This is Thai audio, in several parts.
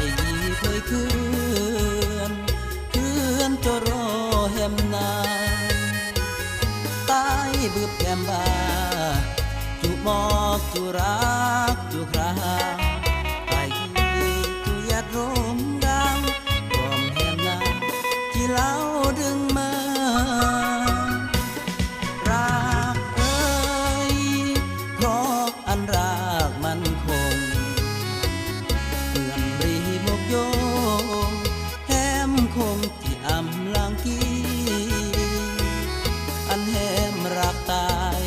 ยีเคยคืนคืนจะรอเห็มนานตายบึบแหมบาจุมอกจุรา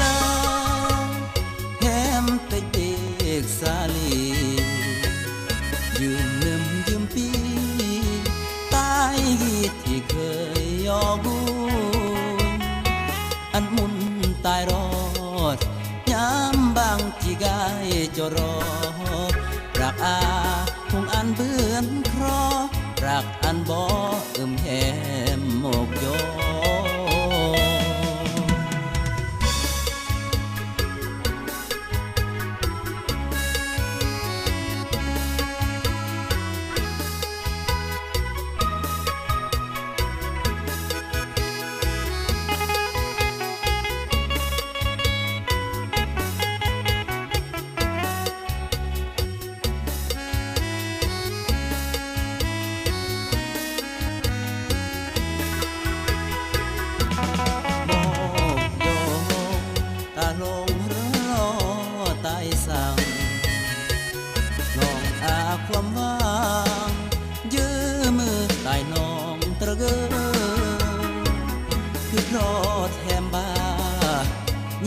ลาแฮมเตเอกสาลียืมเนิมยืมปีตายกีที่เคยยอบุญอันมุนตายรอดยามบางที่กายจะรอรักอาคงอันเบือนครอรักอันบ่เอึมแหมโมกโยโ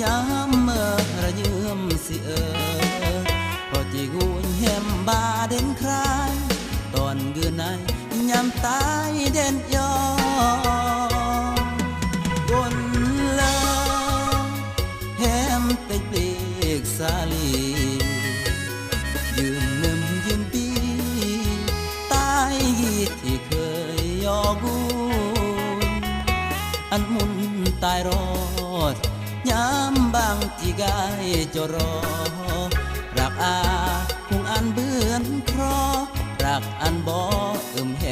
ยามเมื่อระยืมสิเออก็จีกูแฮมบาเด่นครตอนเกือไนยามตายเด่นยอบนเลาแฮมเตเปกสาลียืมเนิมยืมปีตายกีที่เคยยอบุญอันมุนตายรอ ที่กายจะรอ รักอาคงอันเบือนครอรักอันบ่เอิ่มแห